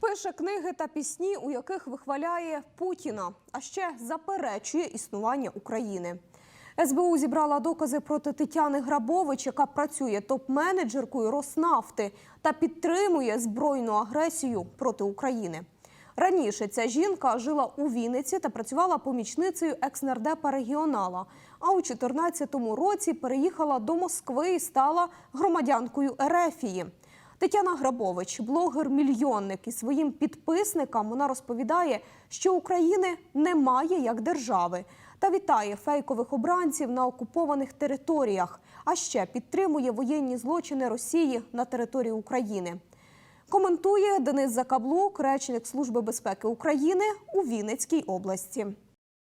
Пише книги та пісні, у яких вихваляє Путіна, а ще заперечує існування України. СБУ зібрала докази проти Тетяни Грабович, яка працює топ-менеджеркою Роснафти та підтримує збройну агресію проти України. Раніше ця жінка жила у Вінниці та працювала помічницею екснардепа регіонала. А у 2014 році переїхала до Москви і стала громадянкою Ерефії. Тетяна Грабович, блогер-мільйонник, і своїм підписникам вона розповідає, що України немає як держави, та вітає фейкових обранців на окупованих територіях, а ще підтримує воєнні злочини Росії на території України. Коментує Денис Закаблук, речник Служби безпеки України у Вінницькій області.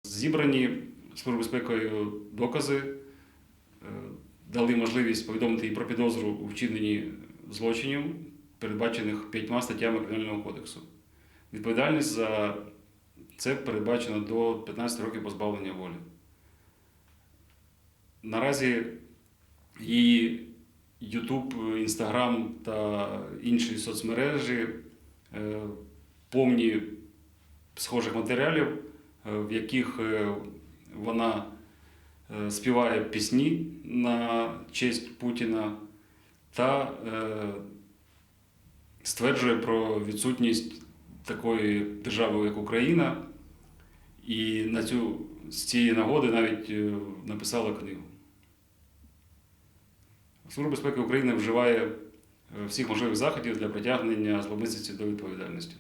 Зібрані Службою безпекою докази е, дали можливість повідомити і про підозру у вчиненні злочинів, передбачених п'ятьма статтями Кримінального кодексу. Відповідальність за це передбачено до 15 років позбавлення волі. Наразі її YouTube, Instagram та інші соцмережі е, повні схожих матеріалів, е, в яких е, вона співає пісні на честь Путіна та е, стверджує про відсутність такої держави, як Україна, і на цю, з цієї нагоди навіть е, написала книгу. Служба безпеки України вживає е, всіх можливих заходів для притягнення зловмисниці до відповідальності.